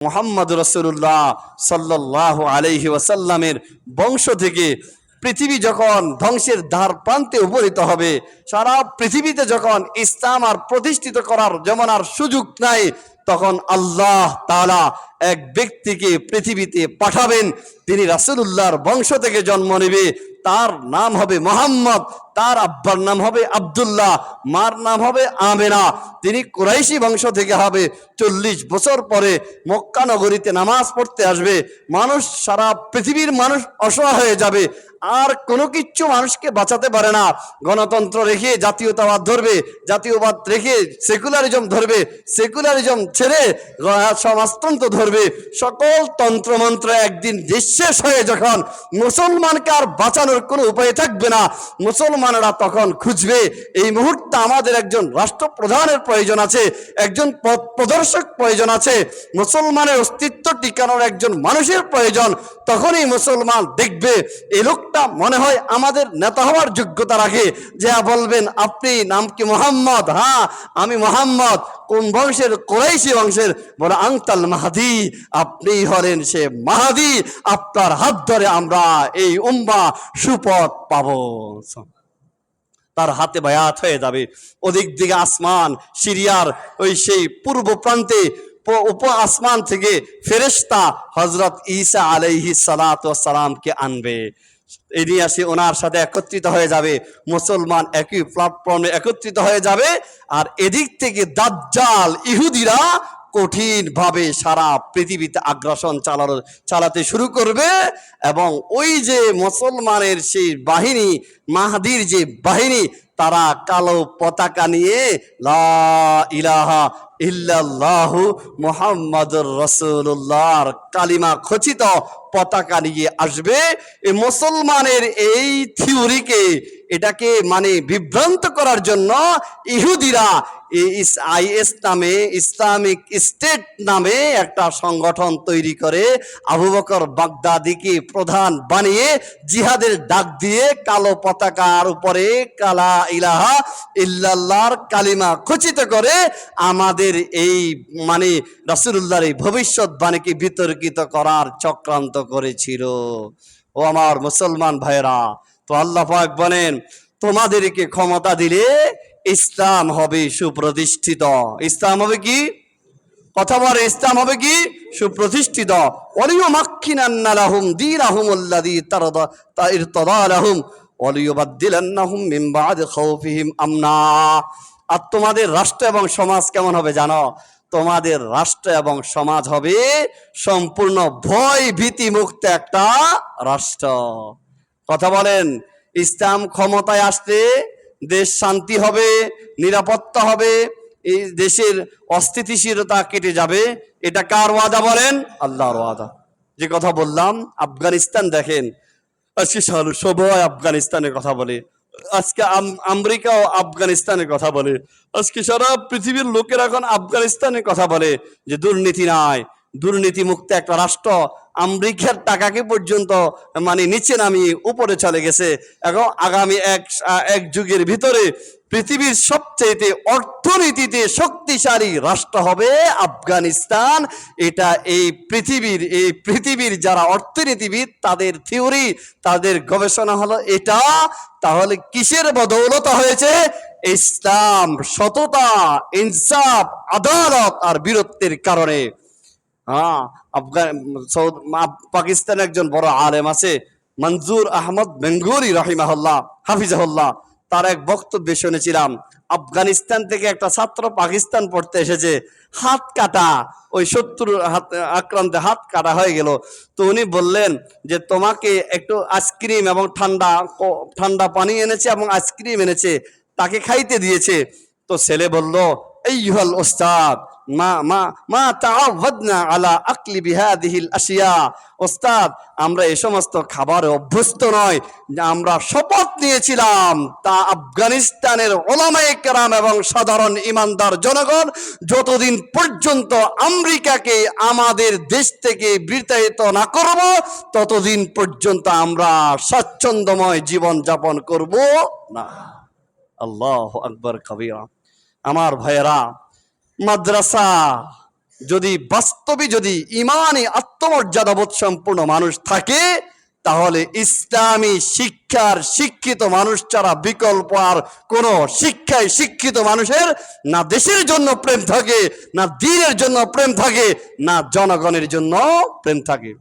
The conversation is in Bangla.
মোহাম্মদ রসুল্লাহ সাল্লাহ আলহি ওয়াসাল্লামের বংশ থেকে পৃথিবী যখন ধ্বংসের ধার প্রান্তে উপনীত হবে, সারা পৃথিবীতে যখন ইসলাম আর প্রতিষ্ঠিত করার যেমন আর সুযোগ নাই তখন আল্লাহ তাআলা এক ব্যক্তিকে পৃথিবীতে পাঠাবেন। তিনি রাসূলুল্লাহর বংশ থেকে জন্ম নেবে। তার নাম হবে মোহাম্মদ। তার আব্বার নাম হবে আব্দুল্লাহ। মার নাম হবে আমেনা। তিনি কুরাইশি বংশ থেকে হবে। চল্লিশ বছর পরে মক্কা নগরীতে নামাজ পড়তে আসবে। মানুষ সারা পৃথিবীর মানুষ অসহায় হয়ে যাবে। আর কোনো কিচ্ছু মানুষকে বাঁচাতে পারে না। গণতন্ত্র রেখে জাতীয়তাবাদ ধরবে, জাতীয়বাদ রেখে সেকুলারিজম ধরবে, সেকুলারিজম ছেড়ে সমাজতন্ত্র ধরবে। সকল তন্ত্রমন্ত্র একদিন নিঃশেষ হয়ে যখন মুসলমানকে আর বাঁচানোর কোনো উপায় থাকবে না, মুসলমানরা তখন খুঁজবে, এই মুহূর্তে আমাদের একজন রাষ্ট্রপ্রধানের প্রয়োজন আছে, একজন পথ প্রদর্শক প্রয়োজন আছে, মুসলমানের অস্তিত্ব টিকানোর একজন মানুষের প্রয়োজন, তখনই মুসলমান দেখবে, এই লোকটা মনে হয় আমাদের নেতা হওয়ার যোগ্যতা রাখে। যা বলবেন, আপনি নাম কি মোহাম্মদ? হ্যাঁ আমি মোহাম্মদ। কোন বংশের? কোরাইশি বংশের। বলে, আংতাল মাহাদি। আপনি হলেন সে মাহাদি। আপনার হাত ধরে আমরা এই উম্মা সুপথ পাবো। তার হাতে বায়াত হয়ে যাবে। ওদিক দিকে আসমান, সিরিয়ার ওই সেই পূর্ব প্রান্তে, উপ আসমান থেকে ফেরেশতা হজরত ঈসা আলাইহি সালাত সালামকে আনবে। আসে, ওনার সাথে একত্রিত হয়ে যাবে, মুসলমান একই প্ল্যাটফর্মে একত্রিত হয়ে যাবে, আর এদিক থেকে দাজ্জাল ইহুদিরা কঠিন ভাবে সারা পৃথিবীতে আগ্রাসন চালানো, চালাতে শুরু করবে, এবং ওই যে মুসলমানের সেই বাহিনী, মাহাদির যে বাহিনী, তারা কালো পতাকা নিয়ে লা ইলাহা ইল্লাল্লাহু মোহাম্মদুর রসুল্লাহর কালিমা খচিত পতাকা নিয়ে আসবে। মুসলমানের এই থিওরিকে এটাকে মানে বিভ্রান্ত করার জন্য ইহুদিরা আইএস নামে, ইসলামিক স্টেট নামে একটা সংগঠন তৈরি করে আবু বকর বাগদাদিকে প্রধান বানিয়ে জিহাদের ডাক দিয়ে কালো পতাকার উপরে কালা ইলাহা ইল্লাল্লাহর কালিমা খচিত করে আমাদের এই মানে রাসূলুল্লাহর এই ভবিষ্যৎবাণীকে বিতর্কিত করার চক্রান্ত করেছিল। ও আমার মুসলমান ভাইরা তো আল্লাহ পাক বলেন, তোমাদেরকে ক্ষমতা দিলে ইসলাম হবে সুপ্রতিষ্ঠিত। ইসলাম হবে কি? কথা বলে, ইসলাম হবে কি? সুপ্রতিষ্ঠিত। অলিও মাক্ষিনান্নালাহুম দীনাহুমুল্লাযী তারদা তাইরতাদালাহুম ওয়ালিয়ুবাদদিলান্নাহুম মিন বা'দি খাউফিহিম আমনা। আর তোমাদের রাষ্ট্র এবং সমাজ কেমন হবে জানো? তোমাদের রাষ্ট্র এবং সমাজ হবে সম্পূর্ণ ভয় ভীতি মুক্ত একটা রাষ্ট্র। কথা বলেন, ইসলাম ক্ষমতায় আসতে দেশ শান্তি হবে, নিরাপত্তা হবে, এই দেশের অস্থিতিশীলতা কেটে যাবে। এটা কার ওয়াদা বলেন? আল্লাহর ওয়াদা। যে কথা বললাম, আফগানিস্তান দেখেন সবাই আফগানিস্তানের কথা বলে, আজকে আম- আমেরিকাও আফগানিস্তানের কথা বলে, আজকে সারা পৃথিবীর লোকেরা এখন আফগানিস্তানের কথা বলে যে দুর্নীতি নাই দুর্নীতি মুক্ত একটা রাষ্ট্র আমেরিকার টাকাকে পর্যন্ত মানে নিচে নামিয়ে উপরে চলে গেছে। এখন আগামী এক এক যুগের ভিতরে পৃথিবীর সবচেয়ে অর্থনীতিতে শক্তিশালী রাষ্ট্র হবে আফগানিস্তান। এটা এই পৃথিবীর এই পৃথিবীর যারা অর্থনীতিবিদ, তাদের থিওরি, তাদের গবেষণা হলো এটা। তাহলে কিসের বদৌলত হয়েছে? ইসলাম, সততা, ইনসাফ, আদালত আর বীরত্বের কারণে। হ্যাঁ আফগান, সৌদ পাকিস্তানের একজন বড় আলেম আছে মঞ্জুর আহমদ বেঙ্গুরি রহিমাহুল্লাহ, হাফিজাহুল্লাহ। তার এক বক্তব্যে শুনেছিলাম, আফগানিস্তান থেকে একটা ছাত্র পাকিস্তান পড়তে এসেছে, হাত কাটা, ওই শত্রুর হাত, আক্রান্তে হাত কাটা হয়ে গেল। তো উনি বললেন যে, তোমাকে একটু আইসক্রিম এবং ঠান্ডা ঠান্ডা পানি এনেছে এবং আইসক্রিম এনেছে, তাকে খাইতে দিয়েছে। তো ছেলে বলল এই হল ওস্তাদ মা মা মা আশিয়া ওস্তাদ, আমরা এই সমস্ত খাবারে অভ্যস্ত নয় আমরা শপথ নিয়েছিলাম তা আফগানিস্তানের ওলামায়ে কেরাম এবং সাধারণ ইমানদার জনগণ যতদিন পর্যন্ত আমেরিকাকে আমাদের দেশ থেকে বিতাড়িত না করব, ততদিন পর্যন্ত আমরা স্বাচ্ছন্দ্যময় জীবন যাপন করব না। আল্লাহ আকবর কবিরা। আমার ভাইয়েরা মাদ্রাসা। যদি বাস্তবে যদি ইমানে আত্মমর্যাদাবোধ সম্পূর্ণ মানুষ থাকে, তাহলে ইসলামী শিক্ষার শিক্ষিত মানুষ ছাড়া বিকল্প আর কোন শিক্ষায় শিক্ষিত মানুষের না দেশের জন্য প্রেম থাকে, না দিনের জন্য প্রেম থাকে, না জনগণের জন্য প্রেম থাকে।